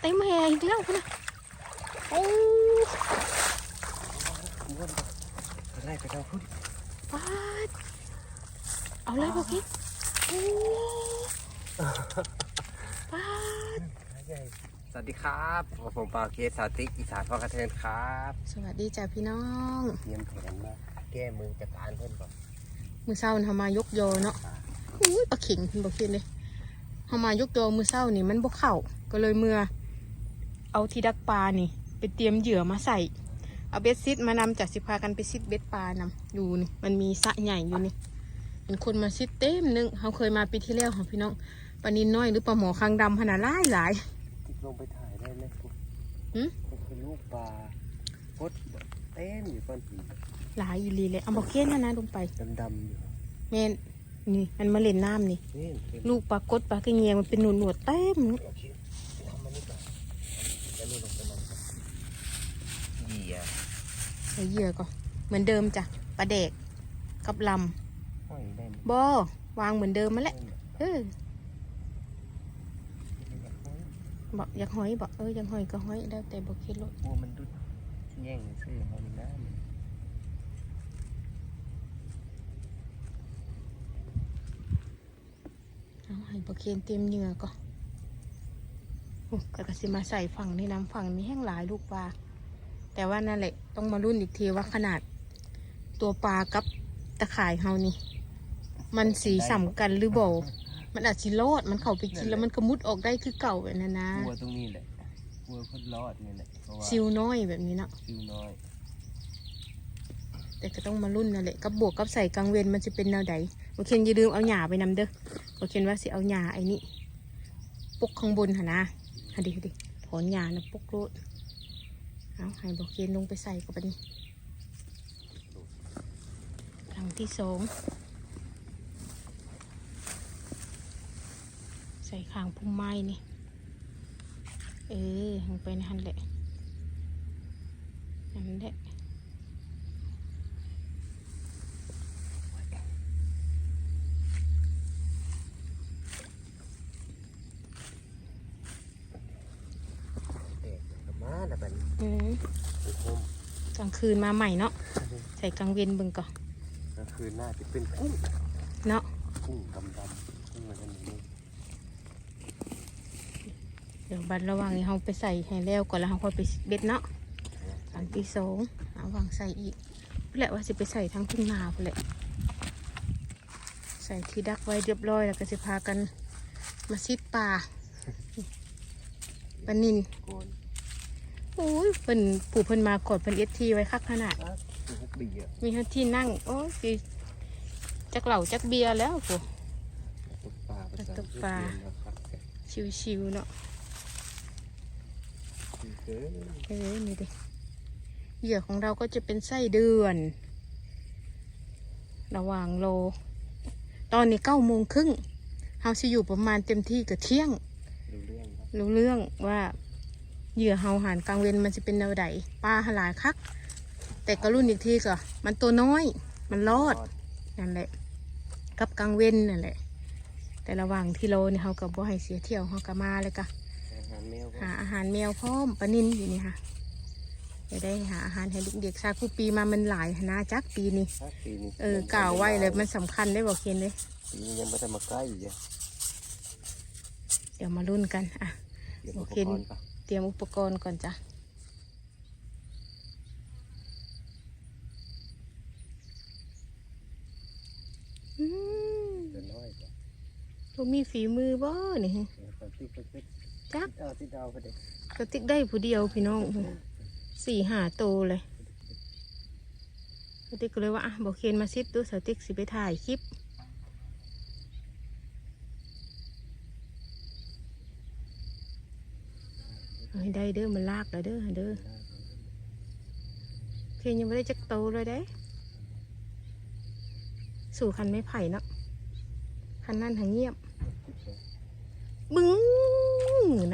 เต็มแหอีกแล้วคุณนะโอ้ม้วนไปไล่ไปทางพุ่นปาดเอาเลยบอกคิดโอ้ปาดสวัสดีครับผมปาเกสสาติกอีสานพ่อกระเทินครับ สวัสดีจ้าพี่น้องเตรียมแผนมาแก้มือจัดการเพื่อนก่อนมือเศร้านี่เขามายกโยเนาะอุ้ยปลาเข็งคุณบอกคิดเลยเขามายกโยมือเศร้านี่มันบกเข่าก็เลยเมื่อ เอาที่ดักปลานี่ไปเตรียมเหยื่อมาใส่ เอาเบ็ดซิดมานำจากสิพากันไปซิดเบ็ดปลานำอยู่นี่มันมีสระใหญ่อยู่นี่เป็นคนมาซิดเต็มหนึงเขาเคยมาปีที่แล้วของพี่น้องปลานินน้อยหรือปลาหมอคางดำขนาดหลายหลายลงไปถ่ายได้ไหมคุณหืมมันคือลูกปลาพดเต้นอยู่ก้อนหินหลายอีหลีเลยเอาบอกเกี้ยนนะนะลงไปดำๆอยู่แม่นนี่มันมาเล่นน้ำนี่นี่เป็นลูกปลากดปลากระเงียงมันเป็นหนวดหนวดๆเต็ม โอเคทำมันนี่ก่อนแล้วนี่ลงไปนำกัน เหยียบใส่เหยื่อก่อนเหมือนเดิมจ้ะปลาเด็กกับลห้อยได้ไหมำบอวางเหมือนเดิมมาแหละเออบอกอยากหอยบอกเอออยากหอยก็หอยแล้วแต่บอกคิดรถกลัวมันดุดแย่งซื้อเขาในน้ำเอาให้บอกเคนเตรียมเหยื่อก่อนโอ้ก็กสิมาใส่ฝั่งนี้น้ำฝั่งนี้แห้งหลายลูกปลา แต่ว่านั่นแหละต้องมารุ่นอีกทีว่าขนาด ตัวปลากับตะข่ายเฮานี่ มันสีสัมกันหรือบ่มันอาจสิรอดมันเข้าไปกินแล้วมันก็มุดออกได้คือเก่าแบบนั้นนะกลัวตรงนี้แหละกลัวคนรอดนี่แหละเพราะว่าซิวน้อยแบบนี้เนาะซิวน้อย แต่ก็ต้องมารุ่นนั่นแหละกับบวกกับใส่กลางเวนมันจะเป็นแนวใดโอเคนอย่าลืมเอาหญ้าไปนำเด้อโอเคนว่าสิเอาหญ้าไอ้นี่ปกข้างบนหะนะฮะดิฮะดิถอนหญ้านะปกโลด เอาไห้บอกเคนลงไปใส่กับนี้หลังที่สองใส่ขางพุ่มไม้นี่ เออลงไปในหันแหละนั่นแหละ เด็กกับมาแล้วแบบนี้ อืม โอ้โห กลางคืนมาใหม่เนาะใส่กลางเวนเบิ่งก่อนก็คือน่าจะเป็นกุ้งเนาะกุ้งดำดำๆกุ้งอะไรนี่เดี๋ยวบัดระหว่างนี้เราไปใส่ให้แล้วก่อนแล้วเราค่อยไปเบ็ดเนาะหลังที่สองเอาวางใส่อีกพู้นแหละว่าสิไปใส่ทั้งทุ่งนาพู้นแหละใส่ที่ดักไว้เรียบร้อยแล้วก็สิพากันมาซิดปลาปลานิน โกนโอ้ยเพิ่นผูเพิ่นมากดเพิ่นเอสทีไว้คักขนาดอะกุ้งเบียร์มีทั้งที่นั่ง โอ้ยสิจักเหล่าจักเบียร์แล้วโหตกปลาประจำตกปลาเรียนนะครับชิวๆเนาะคือเกินเออนี่ดิเหยื่อของเราก็จะเป็นไส้เดือน ระหว่างโล ตอนนี้เก้าโมงครึ่งเฮาสิอยู่ประมาณเต็มที่กับเที่ยงรู้เรื่องครับรู้เรื่องว่า เหยื่อเฮาหารกลางเวนมันจะเป็นแนวใดปลาหลายคัก แต่ก็รุ่นอีกทีก็มันตัวน้อย มันรอดนั่นแหละกับกลางเว้นนั่นแหละ แต่ระหว่างที่โลนี่เขากับบ่ให้เสียเที่ยวเขาก็มาเลยกะอาหารแมวก็หาอาหารแมวพร้อมปลานินอยู่นี่ค่ะจะได้หาอาหารให้เด็กๆซาคูปีมามันหลายหนาจักปีนี้ถ้าปีนี้เออกล่าวไว้เลยมันสำคัญได้บอกเคนเลยปีนี้ยังไม่ได้มาใกล้อยู่เลยเดี๋ยวมารุ่นกันอะเดี๋ยวโออุปเคกรณ์ปะ เตรียมอุปกรณ์ก่อนจ้ะอืมเดี๋ยวน้อยปะบ่มีฝีมือบ่นี่เดี๋ยวไปติ๊กไปติ๊กจักเอาติ๊กเอาไปเด็กกระติกได้ผู้เดียวพี่น้องสี่หาโตวเลยกระติกก็เลยว่าอะบอกเคนมาซิดดูสติ๊กสิไปถ่ายคลิปเอา ให้ได้เด้อมันลากแล้วเด้อเด้อเคนยังไม่ได้จักโตเลยได้ สู่คันไม่ไผ่เนาะคันนั่นหางเงียบ บึ้ง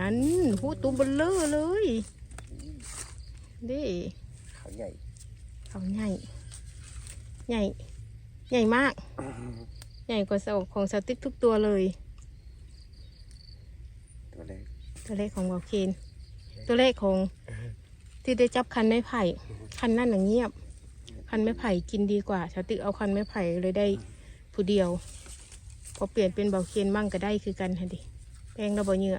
นั้นหูตัวเบลเลอร์เลยเด้เขาใหญ่เขาใหญ่ ใหญ่ ใหญ่มาก ใหญ่กว่าเสาของสติ๊กทุกตัวเลย ตัวเล็กตัวเล็กของวอลเคน ตัวเลขของที่ได้จับคันไม้ไผ่ คันนั่นน่ะเงียบ คันไม้ไผ่กินดีกว่าสติเอาคันไม้ไผ่เลยได้ผู้เดียว พอเปลี่ยนเป็นเบาเคียนบ้างก็ได้คือกันฮะดิแพงแล้วบ่เหยื่อ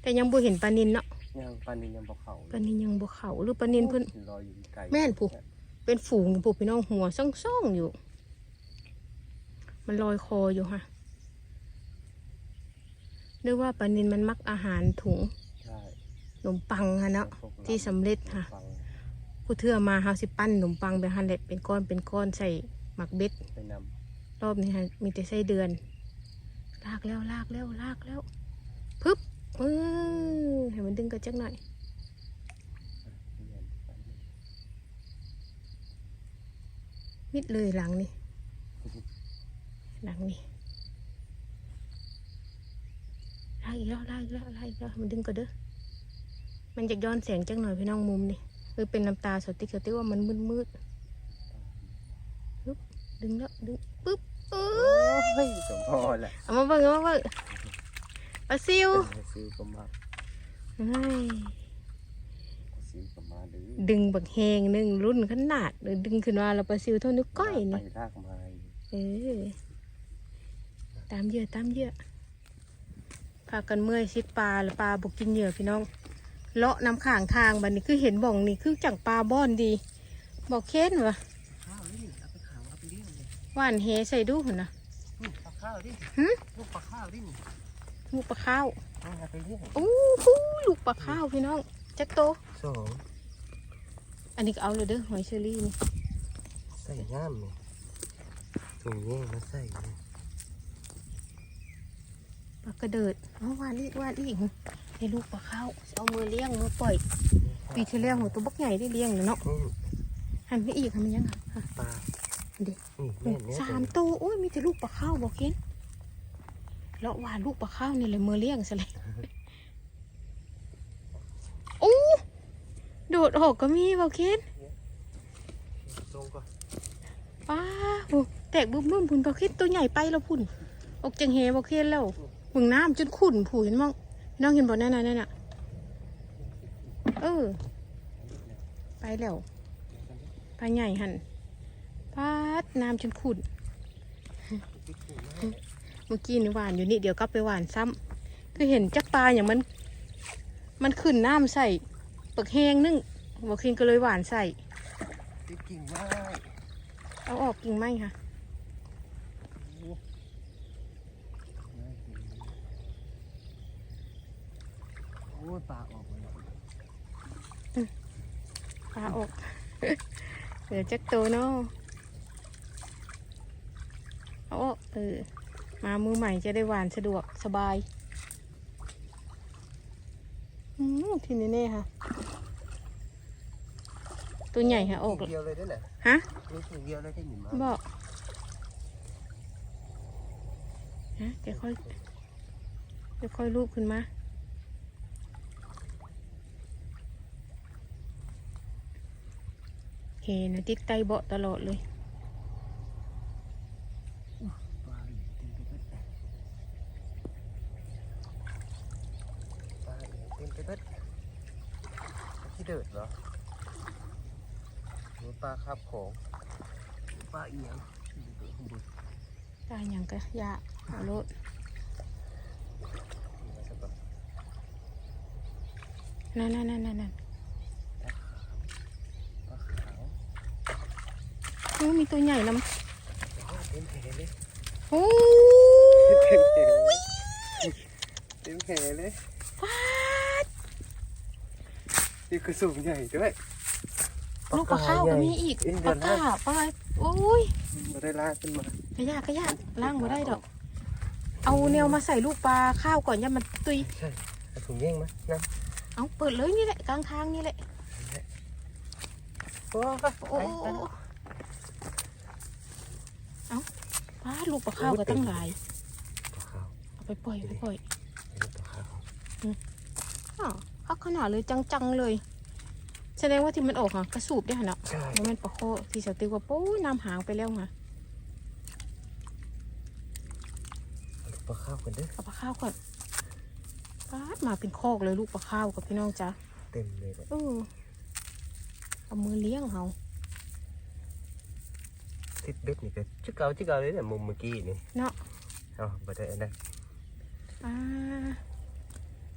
แต่ยังบ่เห็นปลานินเนาะยังปลานินยังบ่เขาปลานินยังบ่เขาหรือปลานินเพิ่นรออยู่ไกลแม่นผู้เป็นฝูงผู้พี่น้องหัวซ่องๆอยู่ มันลอยคออยู่ค่ะ หรือว่าปลานินมันมักอาหารถุงใช่ขนมปังค่ะเนาะพวกราที่สำเร็จค่ะ ฟังผู้เทื่อมาเฮาสิปั้นขนมปังแบบฮันเล็ดเป็นก้อนเป็นก้อนใส่หมักเบ็ด ไปนรอบนี้ฮะมีแต่ไส้เดือน ลากแล้วลากแล้วลากแล้วปึ๊บเออให้มันดึงกระจักหน่อยำมิดเลยหลังนี่ หลังนี่ ลากอีกแล้วลากอีกแล้วลากอีกแล้วมันดึงก็เด้อมันจะย้อนแสงจักหน่อยพี่น้องมุมนี่คือเป็นน้ำตาสติ๊กสติ๊กว่ามันมืดมืดๆปึ๊บดึงแล้วดึงปึ๊บเออเฮ้ยสมพอแหละเอามาเบิ่งเอามาเบิ่งปลาซิวซื้อก็มาเฮ้ยซื้อก็มาดื้อดึงบักแหงหนึ่งรุ่นขนาดเลยดึงขึ้นมาแล้วปลาซิวเท่านิ้วก้อยไปนี่ลากมาอยู่เออตามเหยื่อตามเหยื่อ พากันเมื่อยชิดปลาแล้วปลาบกกินเหยื่อพี่น้อง เลาะน้ำข้างทางบัดนี้คือเห็นบ่องนี่คือจังปลาบ้อนดีบอกเค้นวะข้าวนี่เอาไปขาวเอาไปเลี้ยงเลยหว่านเฮใส่ดูหุ่นนะนี่ปลาข้าวดิหึลูกปลาข้าวดินี่ลูกปลาข้าวเอาไปเลี้ยงอู้หูลูกปลาข้าวพี่น้องจักโตสองอันนี้ก็เอาเลยเด้อหอยเชอรี่นี่ใส่ย่ามนี่ถุงแย่งมาใส่ นี่ปลากระเดิดเอาวานอีกวานอีกให้ลูกปลาข้าวเอามือเลี้ยงมือปล่อย ปีที่แล้วหัวตัวบักใหญ่ได้เลี้ยงเลยเนาะอืมหันไปอีกหันมันยังค่ะปลาเด็กนี่แม่เนี่ยสามตัวโอ้ยมีแต่ลูกปลาข้าวบอกเกินเลาะว่าลูกปลาข้าวนี่เลยมือเลี้ยงซะเลยโอ้โดดออกก็มีบอกเกินลงก่อนป้าโอ้แตกบึ้มบึ้มพุ่นบอกเกินตัวใหญ่ไปแล้วพุ่นออกจังเฮบอกเกินแล้ว มึงน้ำจนขุ่นผู้เห็นมั้งน้องเห็นบ่นั่นน่ะนั่นน่ะเออ ไปแล้วปลาใหญ่หันปาดน้ำจนขุ่นเมื่อกี้นี่หวานอยู่นี่เดี๋ยวก็ไปหวานซ้ำคือเห็นจักปลาอย่างมัน มันขึ้นน้ำใส่ปักแห้งนึ่งบอกคินก็เลยหวานใส่ติดกิ่งไม้เอาออกกิ่งไม้ค่ะ โอ้ยปลาออกมาแล้วปลาออกเดี๋ยวจักโตวเนาะเอาออกเออ มามือใหม่จะได้หวานสะดวกสบาย อืมทีนี้เนี่ยค่ะ ตัวใหญ่ค่ะออกกิ่งเดียวเลยได้แหละฮะมีกิ่งเดียวเลยได้หนิมาบอกฮะเดี๋ยวค่อยเดี๋ยวค่อยรูปขึ้นมา เห็ นะติดไตเบาะตลอดเลยปลาอยู่เต็มไปหมดปลาอยู่เต็มไปหมดที่เดือดเหรอหรือปลาคาบของหรือปลาเอียงอยู่ตัวข้างบนตายอย่างกะยาเอารถนี่นะสักก่อนนั่นนั่นนั่นนั่นนั่น ปลาขาว โอ้ มีตัวใหญ่นโอ้เต็มแผลเลยำโอ้เต็มแผลเลยเต็มแผลเลยฟาดนี่คือสูงใหญ่ด้วยลูกปลาข้าวก็มีอีกเอ็นปเดืลาอนก้าละปลาโอ้ยมาได้ลากขึ้นมาขยะขยะล้างมาได้ดอก เอาแนวมาใส่ลูกปลาข้าวก่อนอย่ามันตุยใช่เอาถุงแย่งไหมน้เอาเปิดเลยนี่แหละกลางทางนี่แหละำโอ้โอ้โอ้โอ้เอา ปลาลูกปลาข้าวก็ตั้งหลายปลาขาวเอาไปปล่อยไปปล่อยอันนี้ปลาขาวอ้าวพักขนาดเลยจังๆเลย แสดงว่าที่มันออกอะกระสูบได้หะเนาะใช่แล้วมันปลาโคที่สติว่าปู้น้ำหางไปแล้วค่ะปลาข้าวกันเด้อเอาปลาข้าวก่อนปาดมาเป็นคอกเลยลูกปลาข้าวกับพี่น้องจ้ะเต็มเลยแบบเออเอามือเลี้ยงเขา ทิศเบ็ดนี่ก็ชิกเก่าชิกเก่าเลยเนี่ยมุมเมื่อกี้นี่เนาะเอาบ่ได้อันนั้นอ่า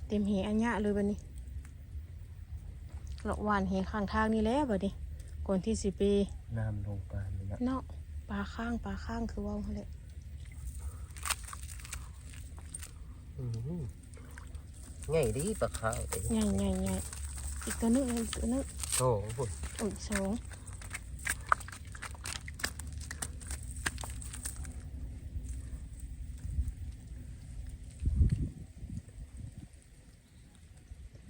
เต็มเหอันยะเลยบัดนี้เลาะหวานเหข้างทางนี่แหล้วบัดนี้ก่อนที่สิไปน้ำลงปลานี่นะเนาะปลาข้างปลาข้างคือเว่าเขาแหละอืมง่ายดีปลาขาวเอ้ยใหญ่ใหญ่ใหญ่อีกตัวนึงอีกตัวนึงโอ้โหโอ้ยสอง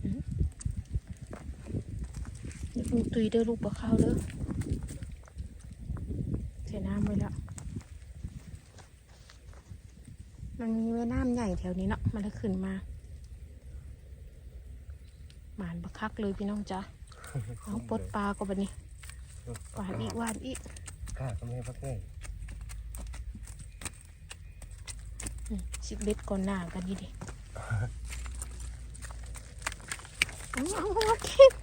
อืมอย่าเพิ่ง ตุยเด้อลูกปลาข้าวเด้อเสียน้ำไว้แล้วมันมีแม่น้ำใหญ่แถวนี้เนาะมันเลยขึ้นมาหมานบักคักเลยพี่น้องจ้ะเอาปลดปลาก็บันนี้หวานอีกหวานอีกกล้าก็ไม่พักง่ายอืมสิบเบ็ดก่อนหน้ากันนี่ดิเอาเอาเอาเก็บ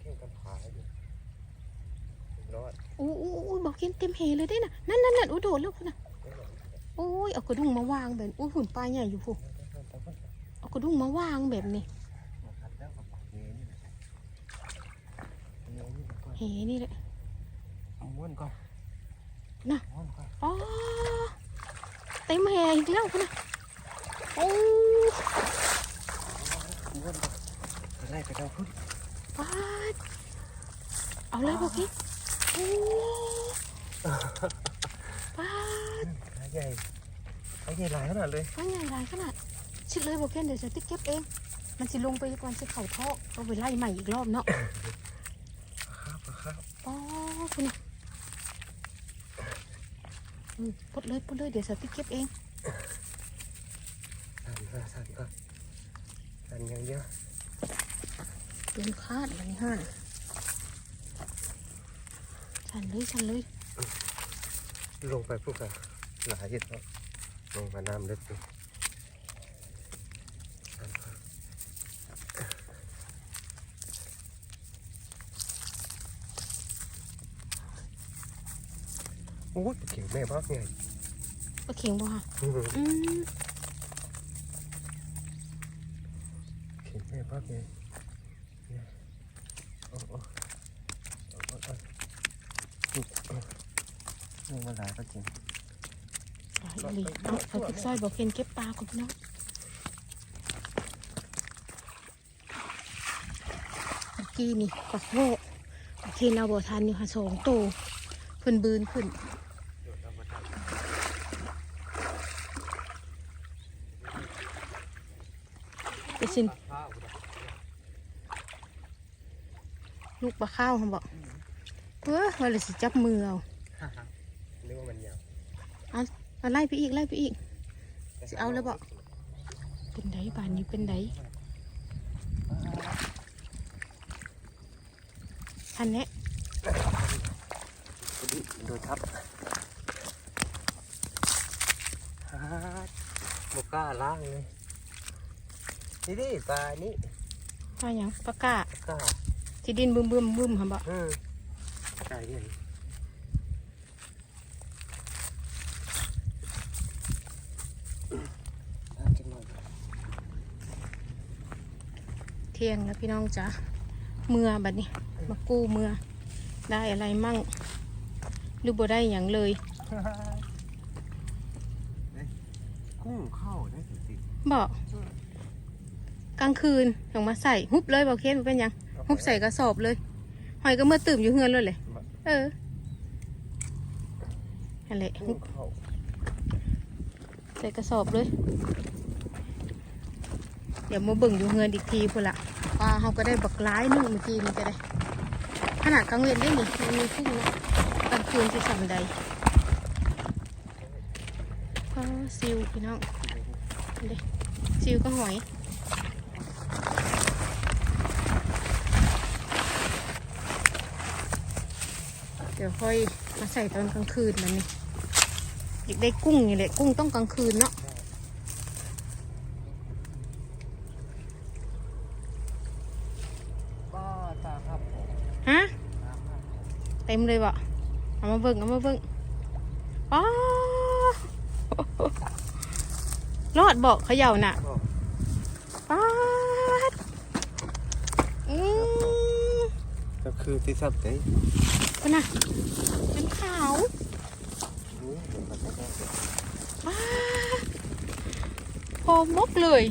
เก่งกันขาอยู่รอด อู้อู้อู้บอก เก็นเต็มเหเลยได้น่ะนั่นนั่นนั่นอู้โดดแล้วพุ่นน่ะโอ้ยเอากระดุงมาวางแบบอู้หุ่นปลาใหญ่อยู่พุ่นเอากระดุงมาวางแบบนี้เหนี่แหละม้วนก่อนน่ะม้วนก่อนอ๋อเต็มแหอีกแล้วพุ่นน่ะโอ้ม้วนก่อนไล่ไปทางพุ่นปาดเอาเลยบอกเก็นโอ้ ปาดขาใหญ่ขาใหญ่หลายขนาดเลยมันใหญ่หลายขนาดชิดเลยบอกเพื่อนเดี๋ยวจะติ๊กเก็บเอง มันสิลงไปก่อนสิเข่าท่อเอาไปไล่ใหม่อีกรอบเนาะครับครับอ๋อคุณน่ะอืมปลดเลยปลดเลยเดี๋ยวจะติ๊กเก็บเอง สั่นก็สั่นก็สั่นอย่างเดียวเป็นคาดอะไรห่านฉันเลยฉันเลย ลงไปพวกอะหลายเห็ดแล้วลงมาน้ำลึกดูโอ้ยเก่งแม่มากไงปลาเข็งบ่ฮะอืมเก่งแม่มากไงเนี่ยโอ้โอ้โอ้โอ้ โอ้นี่มันหลายก็จริงหลายอีหลีเอาเอาติ๊กซอยบอกเคนเก็บปลาก่อนพี่น้องเมื่อกี้นี่ปักโวโอเคเราบ่อทันอยู่ค่ะสองตัวเพิ่นบืนขึ้นไปสินลูกปลาข้าวเขาบอกเฮ้ยว่าเลยสิจับมือเอา นึกว่ามันยาว เอาไล่ไปอีกไล่ไปอีกสิเอาแล้วบ่เป็นไดบานนี้เป็นไดอันเนี้ยโดนทับฮ่าบกล้าล้างเลยนี่ดิปลานี่ปลาหยังปลากากล้าที่ดินบึมบึมบึมค่ะบอกอืมไก่เนี่ยน้ำจังหน่อย เที่ยงแล้วพี่น้องจ๋าเมื่อบัดนี้ มากู้เมื่อ ได้อะไรมั่งหรือบ่ได้อย่างเลยกุ้งเข้าได้สิบอกกลางคืนส่งมาใส่ฮุบเลยบอกเคนบ่เป็นหยังฮุบใส่กระสอบเลยหอยก็เมื่อตื่มอยู่เฮือนเลยเลยเออนั่นแหละฮุกุ้บงเข้าใส่กระสอบเลย เดี๋ยวมาเบิ่งอยู่เฮือนอีกทีพุ่นละปลาเขาก็ได้บักร้ายนึงเมื่อกี้นี่ก็ได้ ขนาดกลางเวียนได้นี่มันมีพุ่งนะกลางคืนที่สำใดปลาซิวพี่น้องเด้ซิวก็หอยเดี๋ยวค่อยมาใส่ตอนกลางคืนมันนี่อยากได้กุ้งนี่แหละกุ้งต้องกลางคืนเนาะ ก็ตาครับผม ฮะเต็ มเลยบ่เอามาเบิ่งเอามาเบิ่งอ๋อรอดบอกเขย่าน่ะก็ป๊าดอืมก็คือที่สับเต้ก็น่ะเป็นขาวอุ้ยมันก็ได้เลยป๊าดพอมกเลย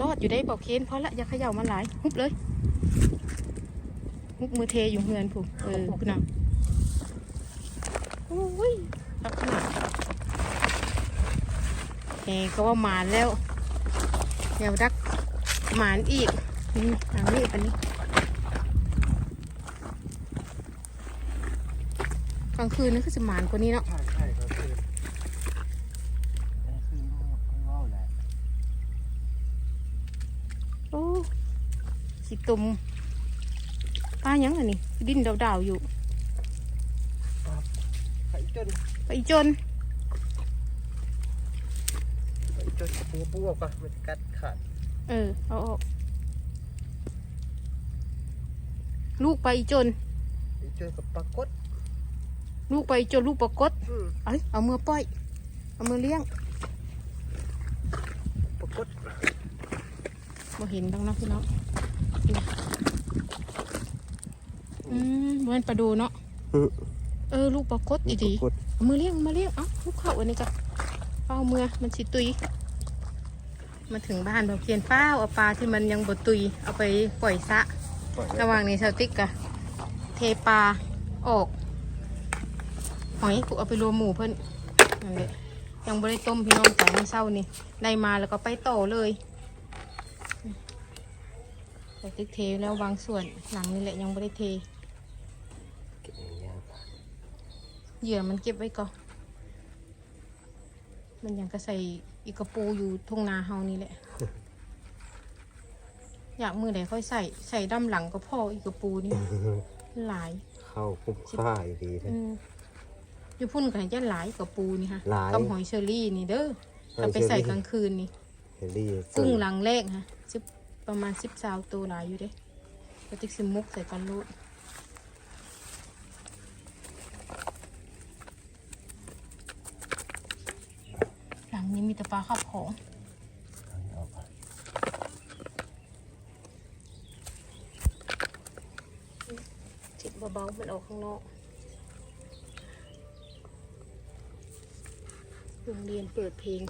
รอดอยู่ได้บอกเคนพอละอย่าเขย่ามาหลายฮุบเลย ฮุบมือเทอยู่เฮือนผมเออคุณน่ะโอ้ยตักขนาดเฮ้ก็ว่าหมานแล้วเดี๋ยวดักหมานอีกนี่ทางนี้อันนี้กลางคืนนี่คือจะหมานกว่านี้เนาะใช่ใช่ก็คือก็คือไม่ว่าวแหละโอ้สิตุ่มป ลาหยังอันนี้ดิ้นดาวๆอยู่ไปจนไปจนไปจนปูปูออกปะมันจะกัดขาดเออเอาออกลูกไปจนไปจนกับปลากดลูกไปจนลูกปรากฏอืมเอ้ยเอามือปล่อย เอามือเลี้ยงปลากดมาเห็นดังนะพี่น้องนี่ อืมเหมือนปลาดูเนาะอืมเออลูกปรากฏอีดีปลากดเอามือเลี้ยงมาเลี้ยงเอ้าลูกเข้าอันนี้กันเป้าเมือมันสิตุยมาถึงบ้านเราเพียนเป้าเอาปลาที่มันยังบดตุยเอาไปปล่อยซะปล่อยไว้ระหว่างนี้ชาวติ๊กกะเทปลาออกหอยกูเอาไปรวมหมูเพิ่นนั่นแหละยังไม่ได้ต้มพี่น้องจ่ายมื้อเช้านี่ได้มาแล้วก็ไปต่อเลยชาวติ๊กเทแล้วบางส่วนหลังนี่แหละยังไม่ได้เท เก็บอย่างเงี้ย เหยื่อมันเก็บไว้ก่อน มันยังก็ใส่อีกกระปูอยู่ทุ่งนาเฮานี่แหละ อยากมือไหนค่อยใส่ใส่ด้ามหลังก็พออีกกระปูนี่ หลาย เข้าคุ้มค่าอยู่ดีเลยอืมอยู่พุ่นกันจะหลายกระปูนี่ฮะหลาย กับหอยเชอรี่นี่เด้อถ้าไปใส่กลางคืนนี่เฮลี่กุ้งหลังแรกฮะสิบประมาณสิบสาวตัวหลายอยู่เด้ก็ติ๊กซิมุกใส่กันรูดหลังนี้มี แต่ปลาขับของเอาไปจิบเบาๆมันออกข้างนอกโรงเรียนเปิดเพลง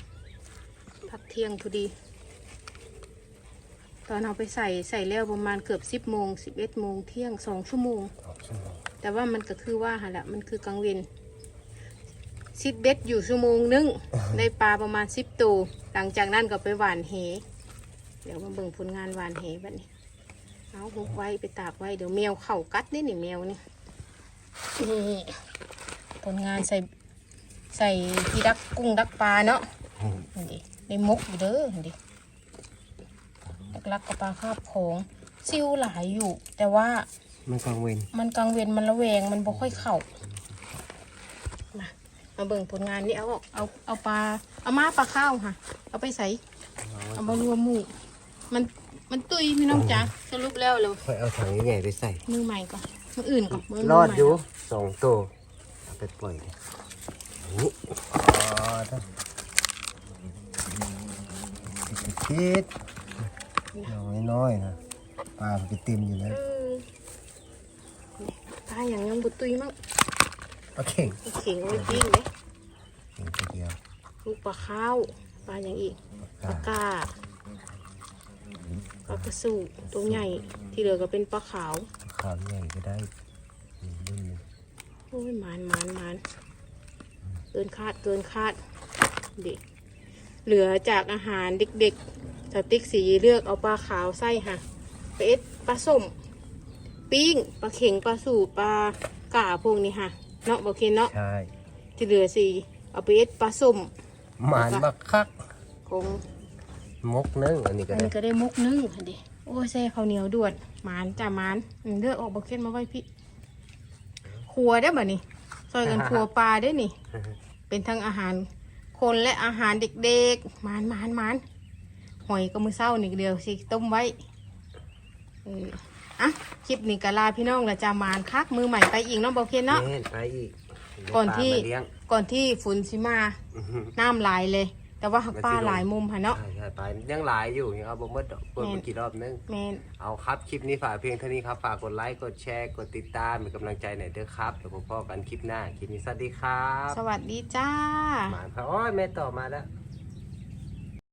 พักเที่ยงพอดี ตอนเอาไปใส่ใส่แล้วประมาณเกือบสิบโมงสิบเอ็ดโมงเที่ยงสองชั่วโมงเอาชั่วโมงแต่ว่ามันก็คือว่าหนละมันคือกลางเวน ซิดเบ็ดอยู่ชั่วโมงนึงได้ปลาประมาณสิบตัวหลังจากนั้นก็ไปหวานเหเดี๋ยวมาเบิ่งผลงานหวานเหบัดนี้เอาหุบไว้ไปตากไว้เดี๋ยวแมวเข่ากัดนี่นี่แมวนี่นี่ผลงานใส่ใส่ที่ดักกุ้งดักปลาเนาะอืมนี่ดิได้มกอยู่เด้อนี่ดิลักๆกับปลาคาบของซิวหลายอยู่ แต่ว่ามันกลางเวนมันกลางเวียนมันระแวงมันบ่ค่อยเข้ามา มาเบิ่งผลงานนี่เอาออกเอาเอาปลาเอามาปลาข้าวค่ะ เอาไปใส่เอามารวมหมู่มันมันตุยพี่น้องจ๋าสรุปแล้วเลยค่อยเอาถังใหญ่ๆไปใส่ มือใหม่ก่อนมืออื่นก่อนมือรอดใหม่อยู่สองตัวเอาไปปล่อยเลยนี่อ๋อท่านคิดอย่างน้อยๆนะปลามันจะเต็มอยู่แล้วเออปลาอย่างยังบุตุยมั้ง ปลาเข่งเข่งเอาไว้ปิ้งเลยเข่งตัวเดียวลูกปลาข้าวปลาอย่างอีกปลากาปลากระสูตัวใหญ่ที่เหลือก็เป็นปลาขาวขาวใหญ่ก็ได้นี่รุ่นหนึงโอ้ยหมานหมานหมานเกินคาดเกินคาดเด็กเหลือจากอาหารเด็กๆสติ๊กสีเลือกเอาปลาขาวไส้ค่ะไปเอ็ดปลาส้มปิ้งปลาเข็งปลาสูปลากาพวกนี้ค่ะ เนาะบอกเคนเนาะใช่ที่เหลือสีเอาไปเอ็ดปลาส้มหมานบักคักคงมกนึงอันนี้ก็อันได้นี้ก็ได้มุกนึ่งค่ะดิโอ้ยแซ่ข้าวเหนียวด่วนหมานจ้าหมานอืมเลือกออกบอกเคนมาไว้พี่ครัวได้อบ่นี่ซอยกันครัวปลาได้อนี่ เป็นทั้งอาหารคนและอาหารเด็กๆมานมานมานหอยก็มือเศร้านี่เดียวสิต้มไว้เออ อะคลิปนี้ก็ลาพี่น้องและจะมานคักมือใหม่ไปอีกเน้องเบาเคนเนาะ แม่นไปอีกก่อนที่ ปลามาเลี้ยงก่อนที่ฝนสิมาอื้อหือ น้ำหลายเลย แต่ว่าหักมันสิป้าลงหลายมุมค่ะเนาะ ใช่ใช่ไปยังหลายอยู่ยังเอาบ่หมดดอกกดแม่มานกี่รอบนึง แมน เอาครับ คลิปนี้ฝากเพียงเท่านี้ครับ ฝากกดไลค์ กดแชร์ กดติดตามเป็นกำลังใจหน่อยเด้อครับ เดี๋ยวพบกันคลิปหน้า คลิปนี้สวัสดีครับสวัสดีจ้า หมานครับโอ้ยแม่ต่อมาแล้ว